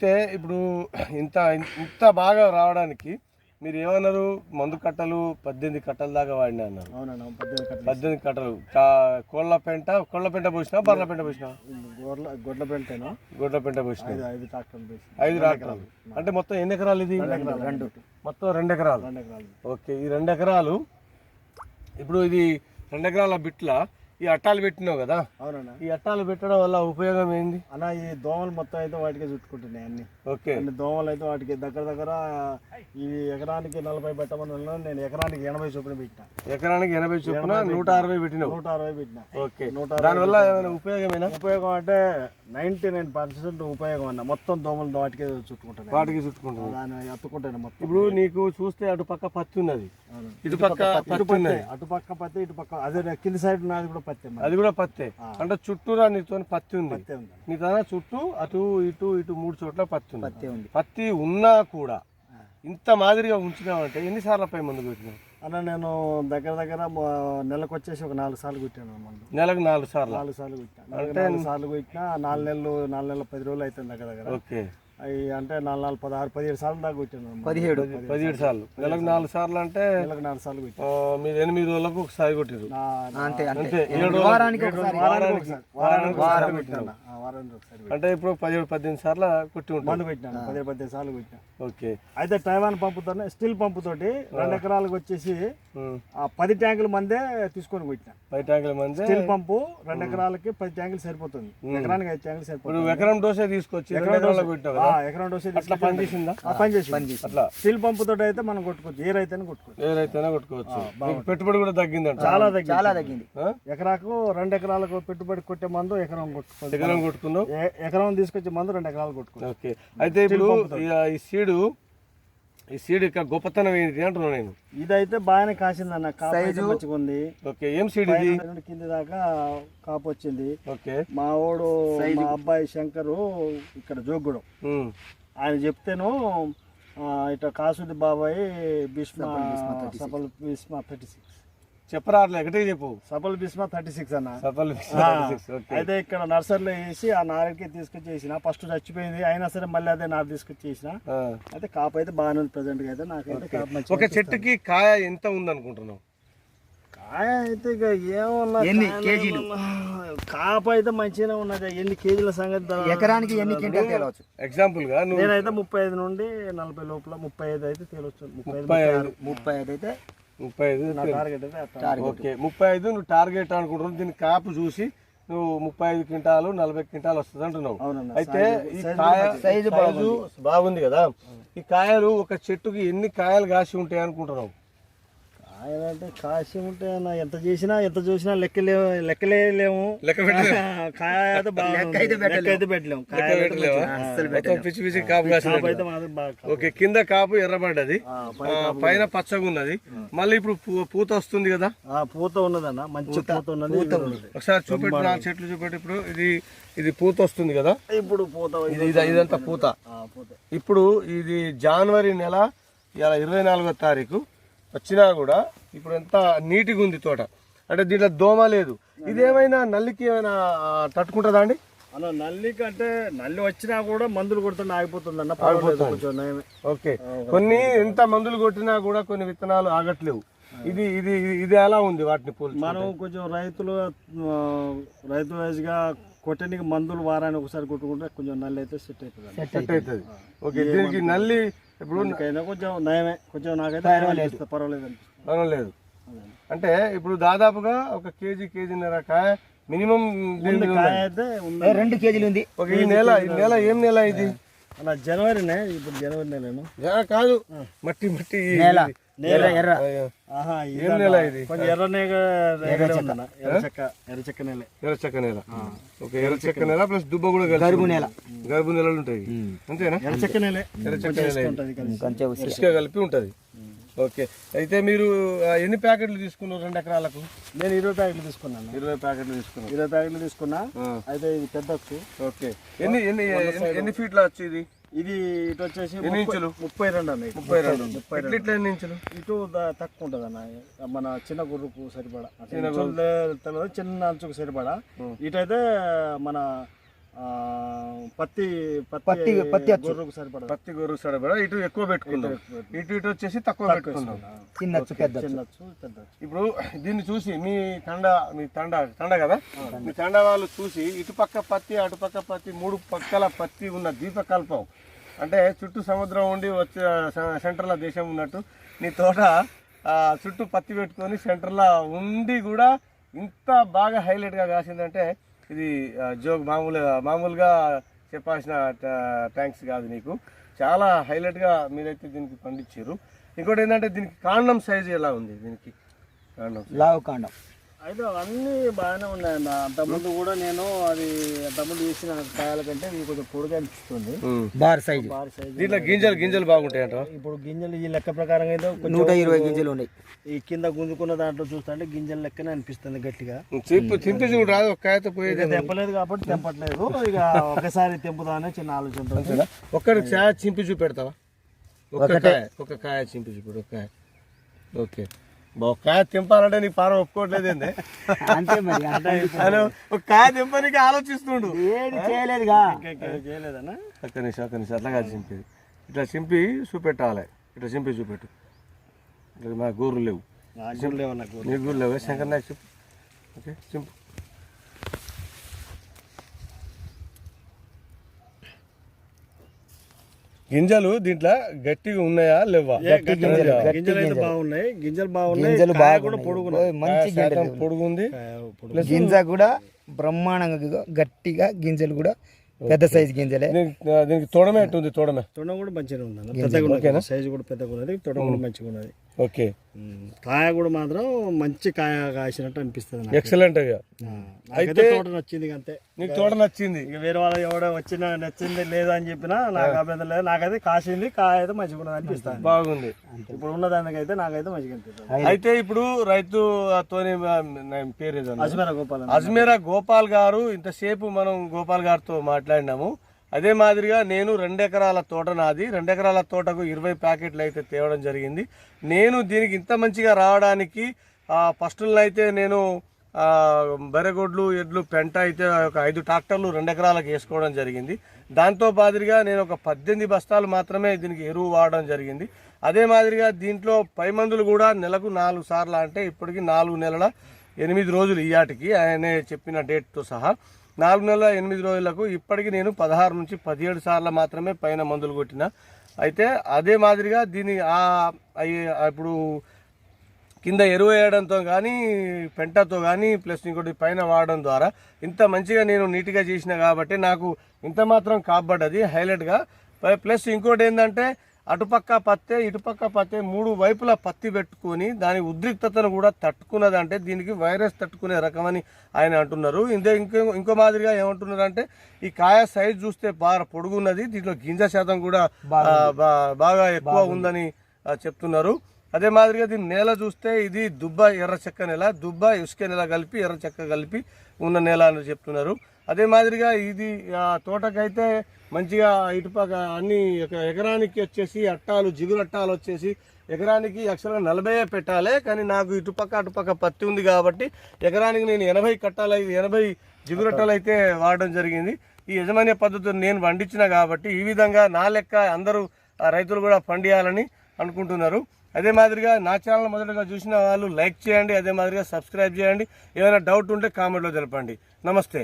అయితే ఇప్పుడు ఇంత ఇంత బాగా రావడానికి మీరు ఏమన్నారు మందు కట్టలు పద్దెనిమిది కట్టల దాకా వాడినా అన్నారు. పద్దెనిమిది కట్టలు కోళ్ళ పెంట కోళ్ళ పెంట పోసినా బర్రెల పెంట పోసినా గొడ్ల బెల్టేనా గొడ్ల పెంట పోసినా ఐదు రాష్ట్రాలు అంటే మొత్తం ఎన్ని ఎకరాలు ఇది? రెండు. మొత్తం రెండు ఎకరాలు. రెండు ఎకరాలు. ఓకే ఈ రెండు ఎకరాలు ఇప్పుడు ఇది రెండు ఎకరాల బిట్ల ఈ అట్టాలు పెట్టినావు కదా? అవునన్నా. ఈ అట్టాలు పెట్టడం వల్ల ఉపయోగం ఏంది? అన్న ఈ దోమలు మొత్తం అయితే వాటికే చుట్టుకుంటున్నాయి అన్ని. ఓకే. దోమలు అయితే వాటికి దగ్గర దగ్గర ఈ ఎకరానికి నలభై పెట్టమని నేను ఎకరానికి ఎనభై చొప్పున పెట్టిన. ఎకరానికి ఎనభై చొప్పున నూట అరవై పెట్టినావు. నూట అరవై పెట్టిన. ఓకే. నూట దానివల్ల ఏమైనా ఉపయోగమేనా? ఉపయోగం అంటే నైన్టీ నైన్ పర్సెంట్ ఉపయోగం అన్న. మొత్తం దోమలు వాటికే చుట్టుకుంటున్నాయి. వాటికి చుట్టుకుంటుంది దాన్ని అత్తుకుంటాను మొత్తం. ఇప్పుడు నీకు చూస్తే అటు పక్క పత్తి ఉన్నది. ఇటు పక్క పత్తి ఉన్నది. అటు పక్క పత్తి ఇటు పక్క అదే కింది సైడ్ నాది కూడా పత్తి. అది కూడా పత్తే. అంటే చుట్టూరా నీతో పత్తి ఉంది. పత్తి ఉంది. నీ తన చుట్టూ అటు ఇటు ఇటు మూడు చోట్ల పత్తి పత్తి ఉంది. పత్తి ఉన్నా కూడా ఇంత మాదిరిగా ఉంచినావంటే ఎన్నిసార్లు పై ముందుకు పెట్టినావు అన్న నేను దగ్గర దగ్గర నెలకు వచ్చేసి ఒక నాలుగు సార్లు కుట్టాను మందు. నెలకు నాలుగు సార్లు? నాలుగు సార్లు కుట్టినా. నాలుగు సార్లు కుట్టినా నాలుగు నెలలు నాలుగు నెలలు పది రోజులు అవుతుంది దగ్గర దగ్గర. ఓకే. అవి అంటే నాలుగు నాలుగు పదహారు పదిహేడు సార్లు దాకా కుట్టాను మందు. పదిహేడు. పదిహేడు సార్లు. నెలకు నాలుగు సార్లు అంటే నెలకు నాలుగు సార్లు కుట్టాను. మీరు ఎనిమిది రోజులకు ఒకసారి కొట్టిరు అంతే ఏడు వారానికి వారానికి వారానికి అంటే ఇప్పుడు పదిహేడు పద్దెనిమిది సార్లు కొట్టి ఉంటాం మందు పెట్టినాను పదిహేడు పదిహేడు సార్లు కుట్టినా. ఓకే. అయితే టైవాన్ పంపుతోనే స్టీల్ పంపు తోటి రెండు ఎకరాలకు వచ్చేసి పది ట్యాంకుల మందే తీసుకొని కొట్టిన. పది ట్యాంకుల మంది స్టీల్ పంపు రెండు ఎకరాలకి పది ట్యాంకులు సరిపోతుంది. ఎకరానికి ఐదు ట్యాంకులు సరిపోతుంది. ఎకరం డోసే తీసుకొచ్చి ఎకరం డోసే. అట్లా పని చేసిందా? పని చేసి అట్లా. స్టీల్ పంపు తోటి అయితే మనం కొట్టుకోవచ్చు. ఏ రైతైనా కొట్టుకోవచ్చు. ఏదైతేనే కొట్టుకోవచ్చు. పెట్టుబడి కూడా తగ్గిందంట. చాలా తగ్గింది. చాలా తగ్గింది? ఎకరాకు రెండు ఎకరాలకు పెట్టుబడి కొట్టే మందు ఎకరం కొట్టుకోవచ్చు. ఎకరం కొట్టుకున్నావు ఏ- ఎకరం తీసుకొచ్చే మందు రెండు ఎకరాలు కొట్టుకోవచ్చు ఓకే. అయితే ఇప్పుడు ఈ- సీడు ఈ సీడ్ యొక్క గొప్పతనం ఏంటి అంటున్నాను నేను? ఇదైతే బాగానే కాపు అయితే మంచిగా ఉంది. ఓకే ఏం సీడ్ ఇది? కింది దాకా కాపు వచ్చింది. ఓకే. మా వాడు మా అబ్బాయి శంకరు ఇక్కడ జోగుడు. ఆయన చెప్తేను ఇట్లా కాసుది బాబాయ్ భీష్మ సఫల్ భీష్మ థర్టీ సిక్స్ చెప్పరా ఒకటే చెప్పు. సఫల్ భీష్మ థర్టీ సిక్స్ అన్న. సఫల్ అయితే ఇక్కడ నర్సరీలో వేసి ఆ నారుకి తీసుకొచ్చేసిన. ఫస్ట్ చచ్చిపోయింది అయినా సరే మళ్ళీ అదే నారు తీసుకొచ్చేసిన. అయితే కాపు అయితే బాగానే ఉంది ప్రజెంట్గా అయితే నాకైతే కాపు ఒక చెట్టుకి కాయ ఎంత ఉందనుకుంటున్నావు? కాయ అయితే ఇక ఏమన్నా ఎన్ని కేజీలు? కాపు అయితే మంచిగానే ఉన్నది. ఎన్ని కేజీల సంగతి ఎకరానికి ఎన్ని క్వింటాలు తేలవచ్చు? ఎగ్జాంపుల్గా నేనైతే ముప్పై ఐదు నుండి నలభై లోపల ముప్పై ఐదు అయితే ఐదు ముప్పై ఐదు. ముప్పై ఐదు అయితే ముప్పై ఐదు. ఓకే ముప్పై ఐదు నువ్వు టార్గెట్ అనుకుంటున్నావు. దీని కాపు చూసి నువ్వు ముప్పై ఐదు క్వింటాలు నలభై క్వింటాలు వస్తుంది అంటున్నావు. అయితే ఈ కాయ సైజు బాగుంది కదా. ఈ కాయలు ఒక చెట్టుకి ఎన్ని కాయలు కాసి ఉంటాయి అనుకుంటున్నావు? కాయాలంటే కాసి ఉంటే నా ఎంత చేసినా ఎంత చూసినా లెక్కలే లెక్కలే లేము లెక్క కాయ అయితే బాగా లెక్క అయితే పెట్టలేము కాయ పిచ్చి పిచ్చి కాపు కాసి కాపు అయితే మాది బాగా ఓకే కింద కాపు ఎర్రబడ్డది. ఆ, ఆ, పైన పచ్చగా ఉన్నది. మళ్ళీ ఇప్పుడు పూ- పూత వస్తుంది కదా? ఆ, పూత ఉన్నదన్న. మంచి పూత. ఉన్నది. ఒకసారి చూపెట్టు నా చెట్లు చూపెట్టు ఇప్పుడు ఇది ఇది పూత వస్తుంది కదా? ఇప్పుడు పూత ఇది ఇది- ఇదంతా పూత. ఆ, పూత. ఇప్పుడు ఇది జనవరి నెల ఇలా ఇరవై నాలుగో తారీఖు. వచ్చినా కూడా ఇప్పుడు ఎంత నీట్గా ఉంది తోట. అంటే దీంట్లో దోమ లేదు. ఇదేమైనా నల్లికి ఏమైనా తట్టుకుంటుందా అండి? అన్న నల్లి కంటే నల్లి వచ్చినా కూడా మందులు కొడుతుంటే ఆగిపోతుంది అన్న. కొంచెం. ఓకే. కొన్ని ఎంత మందులు కొట్టినా కూడా కొన్ని విత్తనాలు ఆగట్లేవు. ఇది ఇది ఇది ఎలా ఉంది వాటిని పోల్చి? మనం కొంచెం రైతులు రైతు వైజ్గా కొట్టడానికి మందులు వారానికి ఒకసారి కొట్టుకుంటే కొంచెం నల్లి అయితే సెట్ అవుతుంది. సెట్ అవుతుంది. ఓకే దీనికి నల్లి ఇప్పుడు కొంచెం నయమే. కొంచెం నాకైతే పర్వాలేదు. పర్వాలేదు. అంటే ఇప్పుడు దాదాపుగా ఒక కేజీ కేజీన్నర కాయ మినిమం. రెండు కేజీలు ఉంది. ఒక ఈ నెల ఈ నెల ఏం నెల ఇది? అన్న జనవరినే ఇప్పుడు జనవరి నెలను? కాదు. మట్టి మట్టి నేల. ఎర్ర ఏం నెల ఇది? కొంచెం ఎర్ర నెలే. ఎర్ర చెక్క నేల. ఓకే ఎర్ర చెక్క నేల ప్లస్ దుబ్బ కూడా గరుబు నేల. గరుబు నెలలు ఉంటాయి. అంతేనా? ఎర్ర చెక్క నెలే. ఎర్ర చెక్క నేల ఇసుక కలిపి ఉంటది. ఓకే. అయితే మీరు ఎన్ని ప్యాకెట్లు తీసుకున్నారు రెండు ఎకరాలకు? నేను ఇరవై ప్యాకెట్లు తీసుకున్నాను ఇరవై ప్యాకెట్లు తీసుకున్నారు. ఇరవై ప్యాకెట్లు తీసుకున్నా. అయితే ఇది పెద్దచ్చు. ఓకే. ఎన్ని ఎన్ని ఎన్ని- ఎన్ని ఫీట్ల వచ్చి ఇది? ఇది ఇటు వచ్చేసి ముప్పై-? ముప్పై రెండు అన్న. ముప్పై రెండు. ఇట్లా ఇట్లా ఎన్ని ఇంచులు? ఇటు తక్కువ ఉంటుంది అన్న మన చిన్న గుర్రుకు సరిపడా. తెలియదు చిన్న అంచుకు సరిపడా. ఇటైతే మన పత్తి పత్తి- పత్తి. గొర్రెకు సరిపడా పత్తి గొర్రె సడబడ ఇటు ఎక్కువ పెట్టుకుందాం. ఇటు ఇటు వచ్చేసి తక్కువ పెట్టుకుందాం. చిన్నచ్చు పెద్ద ఇప్పుడు దీన్ని చూసి మీ తండ మీ తండ తండ కదా? మీ తండ వాళ్ళు చూసి ఇటుపక్క పత్తి అటుపక్క పత్తి మూడు పక్కల పత్తి ఉన్న దీపకల్పం అంటే చుట్టూ సముద్రం ఉండి వచ్చే సెంటర్లో దేశం ఉన్నట్టు. నీ తోట ఆ, చుట్టూ పత్తి పెట్టుకొని సెంటర్లో ఉండి కూడా ఇంత బాగా హైలైట్గా కాసిందంటే ఇది జోక్ మామూలుగా మామూలుగా చెప్పాల్సిన థ్యాంక్స్ కాదు నీకు. చాలా హైలైట్గా మీరైతే దీనికి పండించారు ఇంకోటి ఏంటంటే దీనికి కాండం సైజు ఎలా ఉంది దీనికి? కాండం లావు కాండం. అయితే అవన్నీ బాగానే ఉన్నాయన్న అంతకుముందు కూడా నేను అది అంతకుముందు చేసిన కాయల కంటే ఇది కొంచెం పొడిగా అనిపిస్తుంది. Bar size. భారీ సైజు దీంట్లో గింజలు గింజలు బాగుంటాయంట? ఇప్పుడు గింజలు ఈ లెక్క ప్రకారం అయితే నూట ఇరవై గింజలు ఉన్నాయి. ఈ కింద గుంజుకున్న దాంట్లో చూస్తుంటే గింజల లెక్కనే అనిపిస్తుంది గట్టిగా. చింపు చింపి చూడు రాదు ఒక కాయతో పోయేది తెంపలేదు కాబట్టి తెంపట్లేదు ఇక ఒకసారి తెంపుదామనే చిన్న ఆలోచన ఉంటుంది. ఒక్కడి కాయ చింపి చూపెడతావా? ఒక్క కాయ ఒక కాయ చింపి చూపెడు ఒక కాయ. ఓకే. ఒక కాయ తెంపాలంటే నీ పారం ఒప్పుకోవట్లేదు ఏంది? అంతే మరి ఒక కాయ తెంపనికి ఆలోచిస్తుండు. ఏది చేయలేదుగా. చేయలేదన్నా? ఒక్క నిమిషం ఒక్క నిమిషం అట్లా కాదు చింపేది. ఇట్లా చింపి చూపెట్టాలి. ఇట్లా చింపి చూపెట్టు. ఇట్లా మా గోర్లు లేవు. నాకు లేవు నాకు నీ గూరు లేవు. శంకర్ నాయక్ చెప్పు ఓకే చింపు. గింజలు దీంట్లో గట్టిగా ఉన్నాయా లేవా? గట్టి గింజలు అయితే బాగున్నాయి. గింజలు బాగున్నాయి. గింజలు కాయ కూడా బాగున్నాయి. పొడుగున్నాయి మంచి గింజలు. పొడుగుంది. పొడుగు. గింజ కూడా బ్రహ్మాండంగా గట్టిగా గింజలు కూడా పెద్ద సైజు గింజలే. దీనికి తోడమే ఎట్టుంది? తోడమే. తొండ కూడా మంచిగా ఉందన్న. పెద్దగా సైజు కూడా పెద్దగా ఉన్నది తొండ కూడా మంచిగా ఉన్నది ఓకే. కాయ కూడా మాత్రం మంచి కాయ కాసినట్టు అనిపిస్తుంది ఎక్సలెంట్ నాకైతే తోట నచ్చింది అంతే. నీకు తోట నచ్చింది? ఇక వేరే వాళ్ళు ఎవడో వచ్చినా నచ్చింది లేదా అని చెప్పినా నాకు అభ్యంతరం లేదు. నాకైతే కాసింది కాయ అయితే మంచిగా ఉన్నది అనిపిస్తుంది. బాగుంది. ఇప్పుడు ఉన్న దానికైతే నాకైతే మంచిగా అనిపిస్తుంది. అయితే ఇప్పుడు రైతు తోని పేరు అజ్మీరా గోపాల్ అజ్మీరా గోపాల్ గారు ఇంతసేపు మనం గోపాల్ గారితో మాట్లాడినాము. అదే మాదిరిగా నేను రెండెకరాల తోట నాది. రెండెకరాల తోటకు ఇరవై ప్యాకెట్లు అయితే తేవడం జరిగింది. నేను దీనికి ఇంత మంచిగా రావడానికి ఫస్ట్లో అయితే నేను బెరగొడ్లు ఎడ్లు పెంట అయితే ఒక ఐదు ట్రాక్టర్లు రెండు ఎకరాలకు వేసుకోవడం జరిగింది. దాంతో మాదిరిగా నేను ఒక పద్దెనిమిది బస్తాలు మాత్రమే దీనికి ఎరువు వాడడం జరిగింది. అదే మాదిరిగా దీంట్లో పై మందులు కూడా నెలకు నాలుగు సార్లు అంటే ఇప్పటికి నాలుగు నెలల ఎనిమిది రోజులు ఇయాటికి ఆయనే చెప్పిన డేట్తో సహా నాలుగు నెలల ఎనిమిది రోజులకు ఇప్పటికి నేను పదహారు నుంచి పదిహేడు సార్లు మాత్రమే పైన మందులు కొట్టిన. అయితే అదే మాదిరిగా దీని ఇప్పుడు కింద ఎరువు వేయడంతో కానీ పెంటతో కానీ ప్లస్ ఇంకోటి పైన వాడడం ద్వారా ఇంత మంచిగా నేను నీట్గా చేసిన కాబట్టి నాకు ఇంత మాత్రం కాబడ్డది హైలైట్గా. ప్లస్ ఇంకోటి ఏంటంటే అటుపక్క పత్తే ఇటుపక్క పత్తే మూడు వైపులా పత్తి పెట్టుకొని దాని ఉద్రిక్తతను కూడా తట్టుకున్నదంటే దీనికి వైరస్ తట్టుకునే రకమని ఆయన అంటున్నారు. ఇంతే ఇంకో ఇంకో మాదిరిగా ఏమంటున్నారు అంటే ఈ కాయ సైజ్ చూస్తే బాగా పొడుగున్నది దీంట్లో గింజ శాతం కూడా బాగా ఎక్కువ ఉందని చెప్తున్నారు. అదే మాదిరిగా దీని నేల చూస్తే ఇది దుబ్బ ఎర్ర చెక్క నేల దుబ్బ ఇసుక నేల కలిపి ఎర్ర చెక్క కలిపి ఉన్న నేల అని చెప్తున్నారు. అదే మాదిరిగా ఇది ఆ, తోటకైతే మంచిగా ఇటుపక్క అన్ని ఎకరానికి వచ్చేసి అట్టాలు జిగురు అట్టాలు వచ్చేసి ఎకరానికి యాక్చువల్గా నలభై పెట్టాలి కానీ నాకు ఇటుపక్క అటుపక్క పత్తి ఉంది కాబట్టి ఎకరానికి నేను ఎనభై కట్టాలి ఎనభై జిగురట్టాలు అయితే వాడడం జరిగింది. ఈ యజమాన్య పద్ధతిని నేను పండించిన కాబట్టి ఈ విధంగా నా లెక్క అందరూ రైతులు కూడా పండియాలని అనుకుంటున్నారు. అదే మాదిరిగా నా ఛానల్ మొదటగా చూసిన వాళ్ళు లైక్ చేయండి అదే మాదిరిగా సబ్స్క్రైబ్ చేయండి. ఏమైనా డౌట్ ఉంటే కామెంట్లో తెలపండి. నమస్తే.